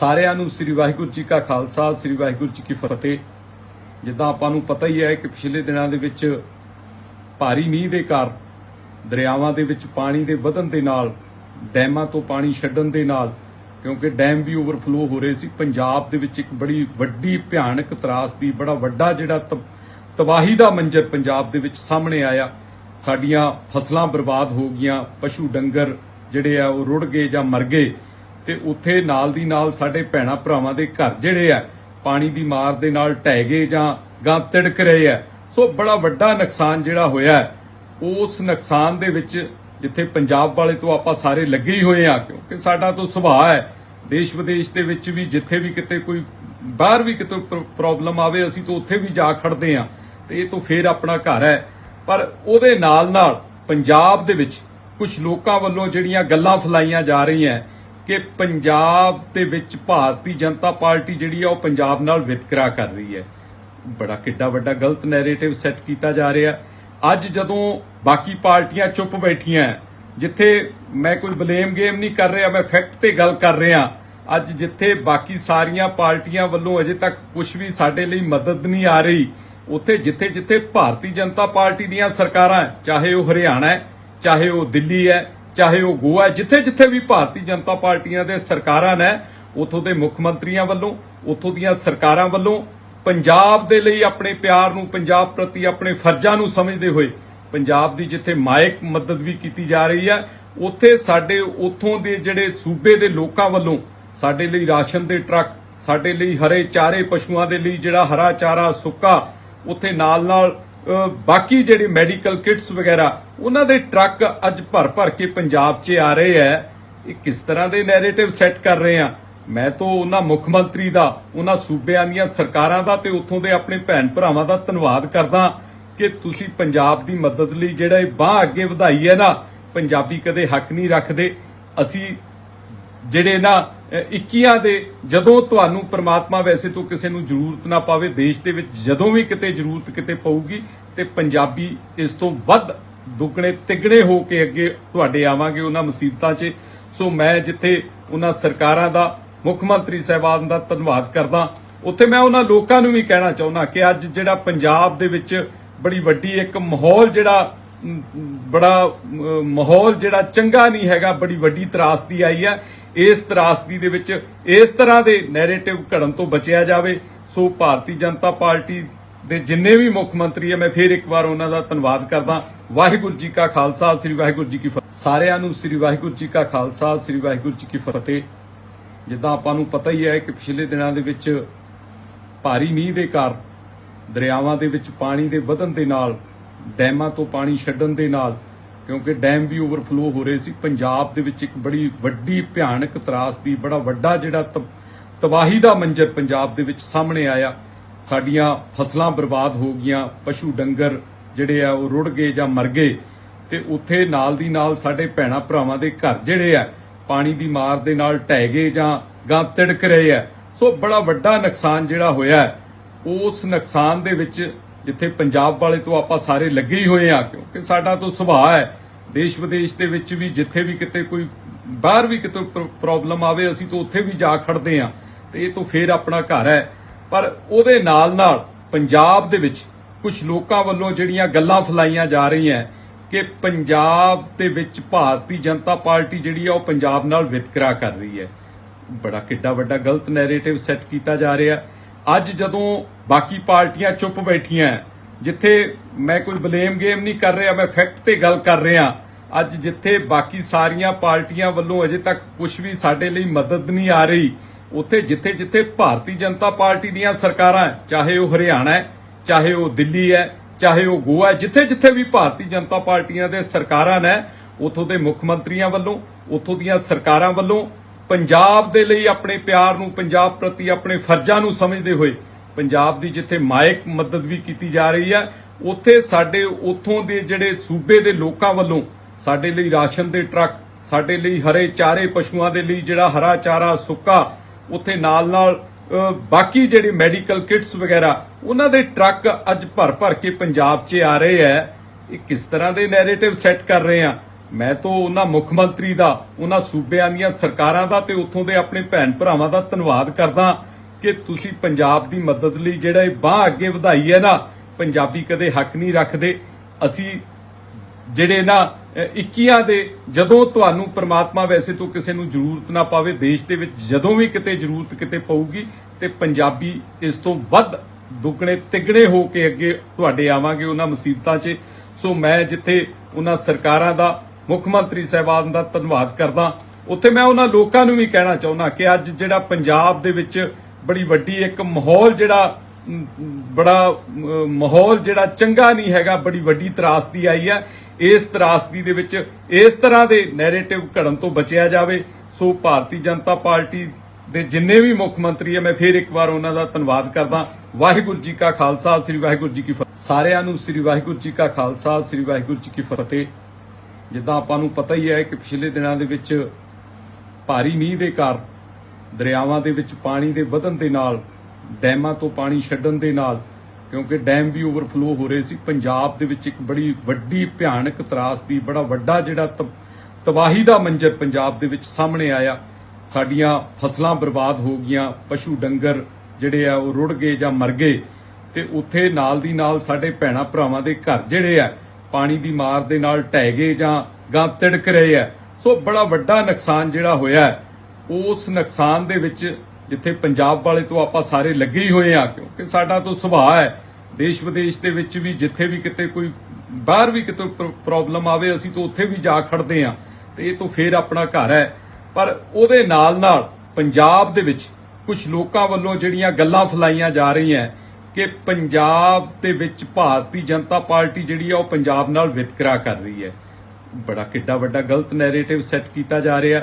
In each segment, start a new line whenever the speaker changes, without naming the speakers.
ਸਾਰਿਆਂ ਨੂੰ ਸ੍ਰੀ ਵਾਹਿਗੁਰੂ ਜੀ ਕਾ ਖਾਲਸਾ, ਸ੍ਰੀ ਵਾਹਿਗੁਰੂ ਜੀ ਕੀ ਫਤਿਹ। ਜਿੱਦਾਂ ਆਪਾਂ ਨੂੰ ਪਤਾ ਹੀ ਹੈ ਕਿ ਪਿਛਲੇ ਦਿਨਾਂ ਦੇ ਵਿੱਚ ਭਾਰੀ ਮੀਂਹ ਦੇ ਕਾਰਨ ਦਰਿਆਵਾਂ ਦੇ ਵਿੱਚ ਪਾਣੀ ਦੇ ਵਧਣ ਦੇ ਨਾਲ, ਡੈਮਾਂ ਤੋਂ ਪਾਣੀ ਛੱਡਣ ਦੇ ਨਾਲ, ਕਿਉਂਕਿ ਡੈਮ ਵੀ ਓਵਰਫਲੋ ਹੋ ਰਹੇ ਸੀ, ਪੰਜਾਬ ਦੇ ਵਿੱਚ ਇੱਕ ਬੜੀ ਵੱਡੀ ਭਿਆਨਕ ਤਰਾਸਦੀ ਬੜਾ ਵੱਡਾ ਜਿਹੜਾ ਤ- ਤਬਾਹੀ ਦਾ ਮੰਜ਼ਰ ਪੰਜਾਬ ਦੇ ਵਿੱਚ ਸਾਹਮਣੇ ਆਇਆ। ਸਾਡੀਆਂ ਫਸਲਾਂ ਬਰਬਾਦ ਹੋ ਗਈਆਂ, ਪਸ਼ੂ ਡੰਗਰ ਜਿਹੜੇ ਆ ਉਹ ਰੁੜ ਗਏ ਜਾਂ ਮਰ ਗਏ। ਤੇ ਉੱਥੇ ਨਾਲ ਦੀ ਨਾਲ ਸਾਡੇ ਭੈਣਾ ਭਰਾਵਾਂ ਦੇ ਘਰ ਜਿਹੜੇ ਆ, ਪਾਣੀ ਦੀ ਮਾਰ ਦੇ ਨਾਲ ਢਹਿ ਗਏ ਜਾਂ ਗਾਂ ਤਿੜਕ ਰਹੇ ਆ। ਸੋ ਬੜਾ ਵੱਡਾ ਨੁਕਸਾਨ ਜਿਹੜਾ ਹੋਇਆ, ਉਸ ਨੁਕਸਾਨ ਦੇ ਵਿੱਚ ਜਿੱਥੇ ਪੰਜਾਬ ਵਾਲੇ ਤੋਂ ਆਪਾਂ ਸਾਰੇ ਲੱਗੇ ਹੀ ਹੋਏ ਆ ਕਿਉਂਕਿ ਸਾਡਾ ਤੋਂ ਸੁਭਾਅ ਹੈ, ਦੇਸ਼ ਵਿਦੇਸ਼ ਦੇ ਵਿੱਚ ਵੀ ਜਿੱਥੇ ਵੀ ਕਿਤੇ ਕੋਈ ਬਾਹਰ ਵੀ ਕਿਤੇ ਪ੍ਰੋਬਲਮ ਆਵੇ, ਅਸੀਂ ਤਾਂ ਉੱਥੇ ਵੀ ਜਾ ਖੜਦੇ ਆ ਤੇ ਇਹ ਤੋਂ ਫੇਰ ਆਪਣਾ ਘਰ ਹੈ। ਪਰ ਉਹਦੇ ਨਾਲ ਨਾਲ ਪੰਜਾਬ ਦੇ ਵਿੱਚ ਕੁਝ ਲੋਕਾਂ ਵੱਲੋਂ ਜਿਹੜੀਆਂ ਗੱਲਾਂ ਫਲਾਈਆਂ ਜਾ ਰਹੀਆਂ ਕਿ ਪੰਜਾਬ ਦੇ ਵਿੱਚ ਭਾਰਤੀ ਜਨਤਾ ਪਾਰਟੀ ਜਿਹੜੀ ਆ ਉਹ ਪੰਜਾਬ ਨਾਲ ਵਿਤਕਰਾ ਕਰ ਰਹੀ ਹੈ। ਬੜਾ ਕਿੱਡਾ ਵੱਡਾ ਗਲਤ ਨੈਰੇਟਿਵ ਸੈੱਟ ਕੀਤਾ ਜਾ ਰਿਹਾ। ਅੱਜ ਜਦੋਂ ਬਾਕੀ ਪਾਰਟੀਆਂ ਚੁੱਪ ਬੈਠੀਆਂ, ਜਿੱਥੇ ਮੈਂ ਕੋਈ ਬਲੇਮ ਗੇਮ ਨਹੀਂ ਕਰ ਰਿਹਾ, ਮੈਂ ਫੈਕਟ ਤੇ ਗੱਲ ਕਰ ਰਿਹਾ, ਅੱਜ ਜਿੱਥੇ ਬਾਕੀ ਸਾਰੀਆਂ ਪਾਰਟੀਆਂ ਵੱਲੋਂ ਅਜੇ ਤੱਕ ਕੁਝ ਵੀ ਸਾਡੇ ਲਈ ਮਦਦ ਨਹੀਂ ਆ ਰਹੀ, ਉੱਥੇ ਜਿੱਥੇ ਜਿੱਥੇ ਭਾਰਤੀ ਜਨਤਾ ਪਾਰਟੀ ਦੀਆਂ ਸਰਕਾਰਾਂ, ਚਾਹੇ ਉਹ ਹਰਿਆਣਾ ਹੈ, ਚਾਹੇ ਉਹ ਦਿੱਲੀ ਹੈ ਚਾਹੇ ਉਹ ਗੋਆ ਜਿੱਥੇ ਜਿੱਥੇ ਵੀ ਭਾਰਤੀ ਜਨਤਾ ਪਾਰਟੀਆਂ ਦੇ ਸਰਕਾਰਾਂ ਨੇ, ਉਥੋਂ ਦੇ ਮੁੱਖ ਮੰਤਰੀਆਂ ਵੱਲੋਂ, ਉਥੋਂ ਦੀਆਂ ਸਰਕਾਰਾਂ ਵੱਲੋਂ ਪੰਜਾਬ ਦੇ ਲਈ ਆਪਣੇ ਪਿਆਰ ਨੂੰ, ਪੰਜਾਬ ਪ੍ਰਤੀ ਆਪਣੇ ਫਰਜ਼ਾਂ ਨੂੰ ਸਮਝਦੇ ਹੋਏ ਪੰਜਾਬ ਦੀ ਜਿੱਥੇ ਮਾਇਕ ਮਦਦ ਵੀ ਕੀਤੀ ਜਾ ਰਹੀ ਹੈ, ਉੱਥੇ ਸਾਡੇ, ਉਥੋਂ ਦੇ ਜਿਹੜੇ ਸੂਬੇ ਦੇ ਲੋਕਾਂ ਵੱਲੋਂ ਸਾਡੇ ਲਈ ਰਾਸ਼ਨ ਦੇ ਟਰੱਕ, ਸਾਡੇ ਲਈ ਹਰੇ ਚਾਰੇ ਪਸ਼ੂਆਂ ਦੇ ਲਈ ਜਿਹੜਾ ਹਰਾ ਚਾਰਾ ਸੁੱਕਾ, ਉੱਥੇ ਨਾਲ ਨਾਲ ਬਾਕੀ ਜਿਹੜੇ ਮੈਡੀਕਲ ਕਿਟਸ ਵਗੈਰਾ, ਉਹਨਾਂ ਦੇ ਟਰੱਕ ਅੱਜ ਭਰ ਭਰ ਕੇ ਪੰਜਾਬ 'ਚ ਆ ਰਹੇ ਹੈ ਇਹ ਕਿਸ ਤਰ੍ਹਾਂ ਦੇ ਨੈਰੇਟਿਵ ਸੈੱਟ ਕਰ ਰਹੇ ਆ? ਮੈਂ ਤਾਂ ਉਹਨਾਂ ਮੁੱਖ ਮੰਤਰੀ ਦਾ, ਉਹਨਾਂ ਸੂਬਿਆਂ ਦੀਆਂ ਸਰਕਾਰਾਂ ਦਾ ਤੇ ਉੱਥੋਂ ਦੇ ਆਪਣੇ ਭੈਣ ਭਰਾਵਾਂ ਦਾ ਧੰਨਵਾਦ ਕਰਦਾ ਕਿ ਤੁਸੀਂ ਪੰਜਾਬ ਦੀ ਮਦਦ ਲਈ ਜਿਹੜਾ ਇਹ ਬਾਹ ਅੱਗੇ ਵਧਾਈ ਹੈ ਨਾ, ਪੰਜਾਬੀ ਕਦੇ ਹੱਕ ਨਹੀਂ ਰੱਖਦੇ। ਅਸੀਂ ਜਿਹੜੇ ਨਾ 21 ਦੇ ਜਦੋਂ ਤੁਹਾਨੂੰ ਪ੍ਰਮਾਤਮਾ ਵੈਸੇ ਤੋਂ ਕਿਸੇ ਨੂੰ ਜ਼ਰੂਰਤ ਨਾ ਪਾਵੇ, ਦੇਸ਼ ਦੇ ਵਿੱਚ ਜਦੋਂ ਵੀ ਕਿਤੇ ਜ਼ਰੂਰਤ ਕਿਤੇ ਪਊਗੀ, ਤੇ ਪੰਜਾਬੀ ਇਸ ਤੋਂ ਵੱਧ ਦੁੱਗਣੇ ਤਿੱਗਣੇ ਹੋ ਕੇ ਅੱਗੇ ਤੁਹਾਡੇ ਆਵਾਂਗੇ ਉਹਨਾਂ ਮੁਸੀਬਤਾਂ 'ਚ। ਸੋ ਮੈਂ ਜਿੱਥੇ ਉਹਨਾਂ ਸਰਕਾਰਾਂ ਦਾ, ਮੁੱਖ ਮੰਤਰੀ ਸਾਹਿਬਾਨ ਦਾ ਧੰਨਵਾਦ ਕਰਦਾ, ਉੱਥੇ ਮੈਂ ਉਹਨਾਂ ਲੋਕਾਂ ਨੂੰ ਵੀ ਕਹਿਣਾ ਚਾਹੁੰਦਾ ਕਿ ਅੱਜ ਜਿਹੜਾ ਪੰਜਾਬ ਦੇ ਵਿੱਚ ਬੜੀ ਵੱਡੀ ਇੱਕ ਮਾਹੌਲ ਜਿਹੜਾ ਬੜਾ ਮਾਹੌਲ ਜਿਹੜਾ ਚੰਗਾ ਨਹੀਂ ਹੈਗਾ, ਬੜੀ ਵੱਡੀ ਤਰਾਸਦੀ ਆਈ ਹੈ। ਇਸ ਤਰਾਸਦੀ ਦੇ ਵਿੱਚ ਇਸ ਤਰ੍ਹਾਂ ਦੇ ਨੈਰੇਟਿਵ ਘੜਨ ਤੋਂ ਬਚਿਆ ਜਾਵੇ, ਸੋ ਭਾਰਤੀ ਜਨਤਾ ਪਾਰਟੀ ਦੇ ਜਿੰਨੇ ਵੀ ਮੁੱਖ ਮੰਤਰੀ ਹੈ ਮੈਂ ਫੇਰ ਇੱਕ ਵਾਰ ਉਹਨਾਂ ਦਾ ਧੰਨਵਾਦ ਕਰਦਾ। ਵਾਹਿਗੁਰੂ ਜੀ ਕਾ ਖਾਲਸਾ, ਸ੍ਰੀ ਵਾਹਿਗੁਰੂ ਜੀ ਕੀ ਫਤਿਹ। ਸਾਰਿਆਂ ਨੂੰ ਸ੍ਰੀ ਵਾਹਿਗੁਰੂ ਜੀ ਕਾ ਖਾਲਸਾ, ਸ੍ਰੀ ਵਾਹਿਗੁਰੂ ਜੀ ਕੀ ਫਤਿਹ। ਜਿੱਦਾਂ ਆਪਾਂ ਨੂੰ ਪਤਾ ਹੀ ਹੈ ਕਿ ਪਿਛਲੇ ਦਿਨਾਂ ਦੇ ਵਿੱਚ ਭਾਰੀ ਮੀਂਹ ਦੇ ਕਾਰਨ ਦਰਿਆਵਾਂ ਦੇ ਵਿੱਚ ਪਾਣੀ ਦੇ ਵਧਣ ਦੇ ਨਾਲ, ਡੈਮਾਂ ਤੋਂ ਪਾਣੀ ਛੱਡਣ ਦੇ ਨਾਲ ਕਿਉਂਕਿ ਡੈਮ ਵੀ ਓਵਰਫਲੋ ਹੋ ਰਹੇ ਸੀ। ਪੰਜਾਬ ਦੇ ਵਿੱਚ ਇੱਕ ਬੜੀ ਵੱਡੀ ਭਿਆਨਕ ਤਰਾਸਦੀ ਬੜਾ ਵੱਡਾ ਜਿਹੜਾ ਤ- ਤਬਾਹੀ ਦਾ ਮੰਜ਼ਰ ਪੰਜਾਬ ਦੇ ਵਿੱਚ ਸਾਹਮਣੇ ਆਇਆ। ਸਾਡੀਆਂ ਫਸਲਾਂ ਬਰਬਾਦ ਹੋ ਗਈਆਂ, ਪਸ਼ੂ ਡੰਗਰ ਜਿਹੜੇ ਆ ਉਹ ਰੁੜ ਗਏ ਜਾਂ ਮਰ ਗਏ। ਤੇ ਉੱਥੇ ਨਾਲ ਦੀ ਨਾਲ ਸਾਡੇ ਭੈਣਾ ਭਰਾਵਾਂ ਦੇ ਘਰ ਜਿਹੜੇ ਆ, ਪਾਣੀ ਦੀ ਮਾਰ ਦੇ ਨਾਲ ਢਹਿ ਗਏ ਜਾਂ ਗਾਂ ਤਿੜਕ ਰਹੇ ਆ। ਸੋ ਬੜਾ ਵੱਡਾ ਨੁਕਸਾਨ ਜਿਹੜਾ ਹੋਇਆ। ਉਸ ਨੁਕਸਾਨ ਦੇ ਵਿੱਚ ਜਿੱਥੇ ਪੰਜਾਬ ਵਾਲੇ ਤੋਂ ਆਪਾਂ ਸਾਰੇ ਲੱਗੇ ਹੀ ਹੋਏ ਆ ਕਿਉਂਕਿ ਸਾਡਾ ਤੋਂ ਸੁਭਾਅ ਹੈ। ਦੇਸ਼ ਵਿਦੇਸ਼ ਦੇ ਵਿੱਚ ਵੀ ਜਿੱਥੇ ਵੀ ਕਿਤੇ ਕੋਈ ਬਾਹਰ ਵੀ ਕਿਤੇ ਪ੍ਰੋਬਲਮ ਆਵੇ, ਅਸੀਂ ਤਾਂ ਉੱਥੇ ਵੀ ਜਾ ਖੜਦੇ ਆ ਤੇ ਇਹ ਤੋਂ ਫੇਰ ਆਪਣਾ ਘਰ ਹੈ। ਪਰ ਉਹਦੇ ਨਾਲ ਨਾਲ ਪੰਜਾਬ ਦੇ ਵਿੱਚ ਕੁਝ ਲੋਕਾਂ ਵੱਲੋਂ ਜਿਹੜੀਆਂ ਗੱਲਾਂ ਫਲਾਈਆਂ ਜਾ ਰਹੀਆਂ ਕਿ ਪੰਜਾਬ ਦੇ ਵਿੱਚ ਭਾਰਤੀ ਜਨਤਾ ਪਾਰਟੀ ਜਿਹੜੀ ਆ, ਉਹ ਪੰਜਾਬ ਨਾਲ ਵਿਤਕਰਾ ਕਰ ਰਹੀ ਹੈ। ਬੜਾ ਕਿੱਡਾ ਵੱਡਾ ਗਲਤ ਨੈਰੇਟਿਵ ਸੈੱਟ ਕੀਤਾ ਜਾ ਰਿਹਾ। ਅੱਜ ਜਦੋਂ ਬਾਕੀ ਪਾਰਟੀਆਂ ਚੁੱਪ ਬੈਠੀਆਂ, ਜਿੱਥੇ ਮੈਂ ਕੋਈ ਬਲੇਮ ਗੇਮ ਨਹੀਂ ਕਰ ਰਿਹਾ, ਮੈਂ ਫੈਕਟ ਤੇ ਗੱਲ ਕਰ ਰਿਹਾ, ਅੱਜ ਜਿੱਥੇ ਬਾਕੀ ਸਾਰੀਆਂ ਪਾਰਟੀਆਂ ਵੱਲੋਂ ਅਜੇ ਤੱਕ ਕੁਝ ਵੀ ਸਾਡੇ ਲਈ ਮਦਦ ਨਹੀਂ ਆ ਰਹੀ, ਉੱਥੇ ਜਿੱਥੇ ਜਿੱਥੇ ਭਾਰਤੀ ਜਨਤਾ ਪਾਰਟੀ ਦੀਆਂ ਸਰਕਾਰਾਂ, ਚਾਹੇ ਉਹ ਹਰਿਆਣਾ ਹੈ, ਚਾਹੇ ਉਹ ਦਿੱਲੀ ਹੈ, ਚਾਹੇ ਉਹ ਗੋਆ ਜਿੱਥੇ ਜਿੱਥੇ ਵੀ ਭਾਰਤੀ ਜਨਤਾ ਪਾਰਟੀਆਂ ਦੇ ਸਰਕਾਰਾਂ ਨੇ, ਉਥੋਂ ਦੇ ਮੁੱਖ ਮੰਤਰੀਆਂ ਵੱਲੋਂ, ਉਥੋਂ ਦੀਆਂ ਸਰਕਾਰਾਂ ਵੱਲੋਂ ਪੰਜਾਬ ਦੇ ਲਈ ਆਪਣੇ ਪਿਆਰ ਨੂੰ, ਪੰਜਾਬ ਪ੍ਰਤੀ ਆਪਣੇ ਫਰਜ਼ਾਂ ਨੂੰ ਸਮਝਦੇ ਹੋਏ ਪੰਜਾਬ ਦੀ ਜਿੱਥੇ ਮਾਇਕ ਮਦਦ ਵੀ ਕੀਤੀ ਜਾ ਰਹੀ ਹੈ, ਉੱਥੇ ਸਾਡੇ ਉਥੋਂ ਦੇ ਜਿਹੜੇ ਸੂਬੇ ਦੇ ਲੋਕਾਂ ਵੱਲੋਂ ਸਾਡੇ ਲਈ ਰਾਸ਼ਨ ਦੇ ਟਰੱਕ, ਸਾਡੇ ਲਈ ਹਰੇ ਚਾਰੇ ਪਸ਼ੂਆਂ ਦੇ ਲਈ ਜਿਹੜਾ ਹਰਾ ਚਾਰਾ ਸੁੱਕਾ, ਉੱਥੇ ਨਾਲ ਨਾਲ ਬਾਕੀ ਜਿਹੜੇ ਮੈਡੀਕਲ ਕਿਟਸ ਵਗੈਰਾ, ਉਹਨਾਂ ਦੇ ਟਰੱਕ ਅੱਜ ਭਰ ਭਰ ਕੇ ਪੰਜਾਬ 'ਚ ਆ ਰਹੇ ਹੈ। ਇਹ ਕਿਸ ਤਰ੍ਹਾਂ ਦੇ ਨੈਰੇਟਿਵ ਸੈੱਟ ਕਰ ਰਹੇ ਆ ਮੈਂ ਤਾਂ ਉਹਨਾਂ ਮੁੱਖ ਮੰਤਰੀ ਦਾ ਉਹਨਾਂ ਸੂਬਿਆਂ ਦੀਆਂ ਸਰਕਾਰਾਂ ਦਾ ਤੇ ਉੱਥੋਂ ਦੇ ਆਪਣੇ ਭੈਣ ਭਰਾਵਾਂ ਦਾ ਧੰਨਵਾਦ ਕਰਦਾ ਕਿ ਤੁਸੀਂ ਪੰਜਾਬ ਦੀ ਮਦਦ ਲਈ ਜਿਹੜਾ ਇਹ ਬਾਹ ਅੱਗੇ ਵਧਾਈ ਹੈ ਨਾ ਪੰਜਾਬੀ ਕਦੇ ਹੱਕ ਨਹੀਂ ਰੱਖਦੇ। ਅਸੀਂ ਜਿਹੜੇ ਨਾ ਅ, 21 ਦੇ ਜਦੋਂ ਤੁਹਾਨੂੰ ਪ੍ਰਮਾਤਮਾ ਵੈਸੇ ਤੋਂ ਕਿਸੇ ਨੂੰ ਜ਼ਰੂਰਤ ਨਾ ਪਾਵੇ ਦੇਸ਼ ਦੇ ਵਿੱਚ ਜਦੋਂ ਵੀ ਕਿਤੇ ਜ਼ਰੂਰਤ ਕਿਤੇ ਪਊਗੀ ਤੇ ਪੰਜਾਬੀ ਇਸ ਤੋਂ ਵੱਧ ਦੁੱਗਣੇ ਤਿੱਗਣੇ ਹੋ ਕੇ ਅੱਗੇ ਤੁਹਾਡੇ ਆਵਾਂਗੇ ਉਹਨਾਂ ਮੁਸੀਬਤਾਂ 'ਚ। ਸੋ ਮੈਂ ਜਿੱਥੇ ਉਹਨਾਂ ਸਰਕਾਰਾਂ ਦਾ ਮੁੱਖ ਮੰਤਰੀ ਸਾਹਿਬਾਨ ਦਾ ਧੰਨਵਾਦ ਕਰਦਾ। ਉੱਥੇ ਮੈਂ ਉਹਨਾਂ ਲੋਕਾਂ ਨੂੰ ਵੀ ਕਹਿਣਾ ਚਾਹੁੰਦਾ ਕਿ ਅੱਜ ਜਿਹੜਾ ਪੰਜਾਬ ਦੇ ਵਿੱਚ ਬੜੀ ਵੱਡੀ ਇੱਕ ਮਾਹੌਲ ਜਿਹੜਾ ਬੜਾ ਮਾਹੌਲ ਜਿਹੜਾ ਚੰਗਾ ਨਹੀਂ ਹੈਗਾ, ਬੜੀ ਵੱਡੀ ਤਰਾਸਦੀ ਆਈ ਹੈ। ਇਸ ਤਰਾਸਦੀ ਦੇ ਵਿੱਚ ਇਸ ਤਰ੍ਹਾਂ ਦੇ ਨੈਰੇਟਿਵ ਘੜਨ ਤੋਂ ਬਚਿਆ ਜਾਵੇ। ਸੋ ਭਾਰਤੀ ਜਨਤਾ ਪਾਰਟੀ ਦੇ ਜਿੰਨੇ ਵੀ ਮੁੱਖ ਮੰਤਰੀ ਹੈ, ਮੈਂ ਫੇਰ ਇੱਕ ਵਾਰ ਉਹਨਾਂ ਦਾ ਧੰਨਵਾਦ ਕਰਦਾ। ਵਾਹਿਗੁਰੂ ਜੀ ਕਾ ਖਾਲਸਾ, ਸ੍ਰੀ ਵਾਹਿਗੁਰੂ ਜੀ ਕੀ ਫਤਿਹ। ਸਾਰਿਆਂ ਨੂੰ ਸ੍ਰੀ ਵਾਹਿਗੁਰੂ ਜੀ ਕਾ ਖਾਲਸਾ, ਸ੍ਰੀ ਵਾਹਿਗੁਰੂ ਜੀ ਕੀ ਫਤਿਹ। ਜਿੱਦਾਂ ਆਪਾਂ ਨੂੰ ਪਤਾ ਹੀ ਹੈ ਕਿ ਪਿਛਲੇ ਦਿਨਾਂ ਦੇ ਵਿੱਚ ਭਾਰੀ ਮੀਂਹ ਦੇ ਕਾਰਨ ਦਰਿਆਵਾਂ ਦੇ ਵਿੱਚ ਪਾਣੀ ਦੇ ਵਧਣ ਦੇ ਨਾਲ, ਡੈਮਾਂ ਤੋਂ ਪਾਣੀ ਛੱਡਣ ਦੇ ਨਾਲ, ਕਿਉਂਕਿ ਡੈਮ ਵੀ ਓਵਰਫਲੋ ਹੋ ਰਹੇ ਸੀ, ਪੰਜਾਬ ਦੇ ਵਿੱਚ ਇੱਕ ਬੜੀ ਵੱਡੀ ਭਿਆਨਕ ਤਰਾਸਦੀ ਬੜਾ ਵੱਡਾ ਜਿਹੜਾ ਤਬ- ਤਬਾਹੀ ਦਾ ਮੰਜ਼ਰ ਪੰਜਾਬ ਦੇ ਵਿੱਚ ਸਾਹਮਣੇ ਆਇਆ। ਸਾਡੀਆਂ ਫਸਲਾਂ ਬਰਬਾਦ ਹੋ ਗਈਆਂ, ਪਸ਼ੂ ਡੰਗਰ ਜਿਹੜੇ ਆ ਉਹ ਰੁੜ ਗਏ ਜਾਂ ਮਰ ਗਏ ਤੇ ਉੱਥੇ ਨਾਲ ਦੀ ਨਾਲ ਸਾਡੇ ਭੈਣਾ ਭਰਾਵਾਂ ਦੇ ਘਰ ਜਿਹੜੇ ਆ ਪਾਣੀ ਦੀ ਮਾਰ ਦੇ ਨਾਲ ਢਹਿ ਗਏ ਜਾਂ ਗਾਂ ਤਿੜਕ ਰਹੇ ਆ ਸੋ ਬੜਾ ਵੱਡਾ ਨੁਕਸਾਨ ਜਿਹੜਾ ਹੋਇਆ ਉਸ ਨੁਕਸਾਨ ਦੇ ਵਿੱਚ ਜਿੱਥੇ ਪੰਜਾਬ ਵਾਲੇ ਤੋਂ ਆਪਾਂ ਸਾਰੇ ਲੱਗੇ ਹੀ ਹੋਏ ਆ ਕਿਉਂਕਿ ਸਾਡਾ ਤੋਂ ਸੁਭਾਅ ਹੈ ਦੇਸ਼ ਵਿਦੇਸ਼ ਦੇ ਵਿੱਚ ਵੀ ਜਿੱਥੇ ਵੀ ਕਿਤੇ ਕੋਈ ਬਾਹਰ ਵੀ ਕਿਤੇ ਪ੍ਰੋਬਲਮ ਆਵੇ, ਅਸੀਂ ਤਾਂ ਉੱਥੇ ਵੀ ਜਾ ਖੜਦੇ ਆ ਤੇ ਇਹ ਤੋਂ ਫੇਰ ਆਪਣਾ ਘਰ ਹੈ ਪਰ ਉਹਦੇ ਨਾਲ ਨਾਲ ਪੰਜਾਬ ਦੇ ਵਿੱਚ ਕੁਝ ਲੋਕਾਂ ਵੱਲੋਂ ਜਿਹੜੀਆਂ ਗੱਲਾਂ ਫਲਾਈਆਂ ਜਾ ਰਹੀਆਂ ਕਿ ਪੰਜਾਬ ਦੇ ਵਿੱਚ ਭਾਰਤੀ ਜਨਤਾ ਪਾਰਟੀ ਜਿਹੜੀ ਆ ਉਹ ਪੰਜਾਬ ਨਾਲ ਵਿਤਕਰਾ ਕਰ ਰਹੀ ਹੈ। ਬੜਾ ਕਿੱਡਾ ਵੱਡਾ ਗਲਤ ਨੈਰੇਟਿਵ ਸੈੱਟ ਕੀਤਾ ਜਾ ਰਿਹਾ।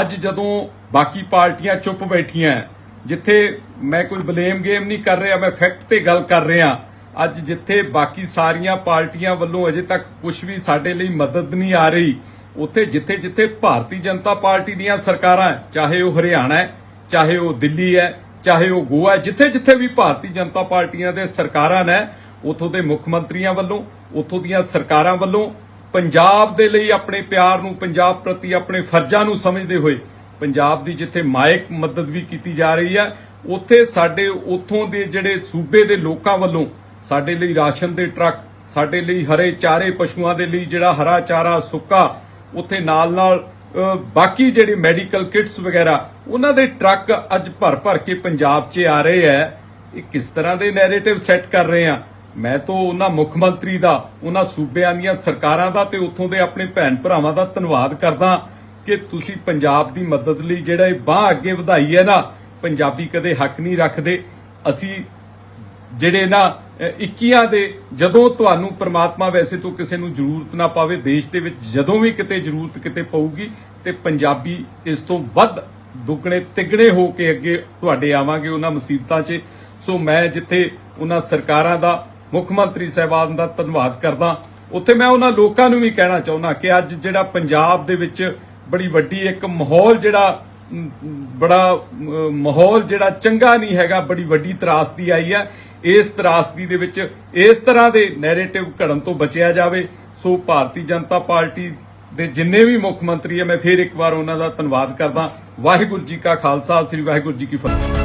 ਅੱਜ ਜਦੋਂ ਬਾਕੀ ਪਾਰਟੀਆਂ ਚੁੱਪ ਬੈਠੀਆਂ, ਜਿੱਥੇ ਮੈਂ ਕੋਈ ਬਲੇਮ ਗੇਮ ਨਹੀਂ ਕਰ ਰਿਹਾ, ਮੈਂ ਫੈਕਟ ਤੇ ਗੱਲ ਕਰ ਰਿਹਾ, ਅੱਜ ਜਿੱਥੇ ਬਾਕੀ ਸਾਰੀਆਂ ਪਾਰਟੀਆਂ ਵੱਲੋਂ ਅਜੇ ਤੱਕ ਕੁਝ ਵੀ ਸਾਡੇ ਲਈ ਮਦਦ ਨਹੀਂ ਆ ਰਹੀ, ਉੱਥੇ ਜਿੱਥੇ ਜਿੱਥੇ ਭਾਰਤੀ ਜਨਤਾ ਪਾਰਟੀ ਦੀਆਂ ਸਰਕਾਰਾਂ, ਚਾਹੇ ਉਹ ਹਰਿਆਣਾ ਹੈ, ਚਾਹੇ ਉਹ ਦਿੱਲੀ ਹੈ ਚਾਹੇ ਉਹ ਗੋਆ ਜਿੱਥੇ ਜਿੱਥੇ ਵੀ ਭਾਰਤੀ ਜਨਤਾ ਪਾਰਟੀਆਂ ਦੇ ਸਰਕਾਰਾਂ ਨੇ, ਉਥੋਂ ਦੇ ਮੁੱਖ ਮੰਤਰੀਆਂ ਵੱਲੋਂ, ਉਥੋਂ ਦੀਆਂ ਸਰਕਾਰਾਂ ਵੱਲੋਂ ਪੰਜਾਬ ਦੇ ਲਈ ਆਪਣੇ ਪਿਆਰ ਨੂੰ, ਪੰਜਾਬ ਪ੍ਰਤੀ ਆਪਣੇ ਫਰਜ਼ਾਂ ਨੂੰ ਸਮਝਦੇ ਹੋਏ ਪੰਜਾਬ ਦੀ ਜਿੱਥੇ ਮਾਇਕ ਮਦਦ ਵੀ ਕੀਤੀ ਜਾ ਰਹੀ ਹੈ, ਉੱਥੇ ਸਾਡੇ ਉਥੋਂ ਦੇ ਜਿਹੜੇ ਸੂਬੇ ਦੇ ਲੋਕਾਂ ਵੱਲੋਂ ਸਾਡੇ ਲਈ ਰਾਸ਼ਨ ਦੇ ਟਰੱਕ, ਸਾਡੇ ਲਈ ਹਰੇ ਚਾਰੇ ਪਸ਼ੂਆਂ ਦੇ ਲਈ ਜਿਹੜਾ ਹਰਾ ਚਾਰਾ ਸੁੱਕਾ ਉੱਥੇ ਨਾਲ ਨਾਲ ਬਾਕੀ ਜਿਹੜੇ ਮੈਡੀਕਲ ਕਿਟਸ ਵਗੈਰਾ, ਉਹਨਾਂ ਦੇ ਟਰੱਕ ਅੱਜ ਭਰ ਭਰ ਕੇ ਪੰਜਾਬ 'ਚ ਆ ਰਹੇ ਹੈ ਇਹ ਕਿਸ ਤਰ੍ਹਾਂ ਦੇ ਨੈਰੇਟਿਵ ਸੈੱਟ ਕਰ ਰਹੇ ਆ? ਮੈਂ ਤਾਂ ਉਹਨਾਂ ਮੁੱਖ ਮੰਤਰੀ ਦਾ, ਉਹਨਾਂ ਸੂਬਿਆਂ ਦੀਆਂ ਸਰਕਾਰਾਂ ਦਾ ਤੇ ਉੱਥੋਂ ਦੇ ਆਪਣੇ ਭੈਣ ਭਰਾਵਾਂ ਦਾ ਧੰਨਵਾਦ ਕਰਦਾ ਕਿ ਤੁਸੀਂ ਪੰਜਾਬ ਦੀ ਮਦਦ ਲਈ ਜਿਹੜਾ ਇਹ ਬਾਹ ਅੱਗੇ ਵਧਾਈ ਹੈ ਨਾ, ਪੰਜਾਬੀ ਕਦੇ ਹੱਕ ਨਹੀਂ ਰੱਖਦੇ। ਅਸੀਂ ਜਿਹੜੇ ਨਾ 21 ਦੇ ਜਦੋਂ ਤੁਹਾਨੂੰ ਪ੍ਰਮਾਤਮਾ ਵੈਸੇ ਤੋਂ ਕਿਸੇ ਨੂੰ ਜ਼ਰੂਰਤ ਨਾ ਪਾਵੇ, ਦੇਸ਼ ਦੇ ਵਿੱਚ ਜਦੋਂ ਵੀ ਕਿਤੇ ਜ਼ਰੂਰਤ ਕਿਤੇ ਪਊਗੀ, ਤੇ ਪੰਜਾਬੀ ਇਸ ਤੋਂ ਵੱਧ ਦੁੱਗਣੇ ਤਿੱਗਣੇ ਹੋ ਕੇ ਅੱਗੇ ਤੁਹਾਡੇ ਆਵਾਂਗੇ ਉਹਨਾਂ ਮੁਸੀਬਤਾਂ 'ਚ। ਸੋ ਮੈਂ ਜਿੱਥੇ ਉਹਨਾਂ ਸਰਕਾਰਾਂ ਦਾ, ਮੁੱਖ ਮੰਤਰੀ ਸਾਹਿਬਾਨ ਦਾ ਧੰਨਵਾਦ ਕਰਦਾ, ਉੱਥੇ ਮੈਂ ਉਹਨਾਂ ਲੋਕਾਂ ਨੂੰ ਵੀ ਕਹਿਣਾ ਚਾਹੁੰਦਾ ਕਿ ਅੱਜ ਜਿਹੜਾ ਪੰਜਾਬ ਦੇ ਵਿੱਚ ਬੜੀ ਵੱਡੀ ਇੱਕ ਮਾਹੌਲ ਜਿਹੜਾ ਬੜਾ ਮਾਹੌਲ ਜਿਹੜਾ ਚੰਗਾ ਨਹੀਂ ਹੈਗਾ, ਬੜੀ ਵੱਡੀ ਤਰਾਸਦੀ ਆਈ ਹੈ। ਇਸ ਤਰਾਸਦੀ ਦੇ ਵਿੱਚ ਇਸ ਤਰ੍ਹਾਂ ਦੇ ਨੈਰੇਟਿਵ ਘੜਨ ਤੋਂ ਬਚਿਆ ਜਾਵੇ, ਸੋ ਭਾਰਤੀ ਜਨਤਾ ਪਾਰਟੀ ਦੇ ਜਿੰਨੇ ਵੀ ਮੁੱਖ ਮੰਤਰੀ ਹੈ ਮੈਂ ਫੇਰ ਇੱਕ ਵਾਰ ਉਹਨਾਂ ਦਾ ਧੰਨਵਾਦ ਕਰਦਾ। ਵਾਹਿਗੁਰੂ ਜੀ ਕਾ ਖਾਲਸਾ, ਸ੍ਰੀ ਵਾਹਿਗੁਰੂ ਜੀ ਕੀ ਫਤਿਹ।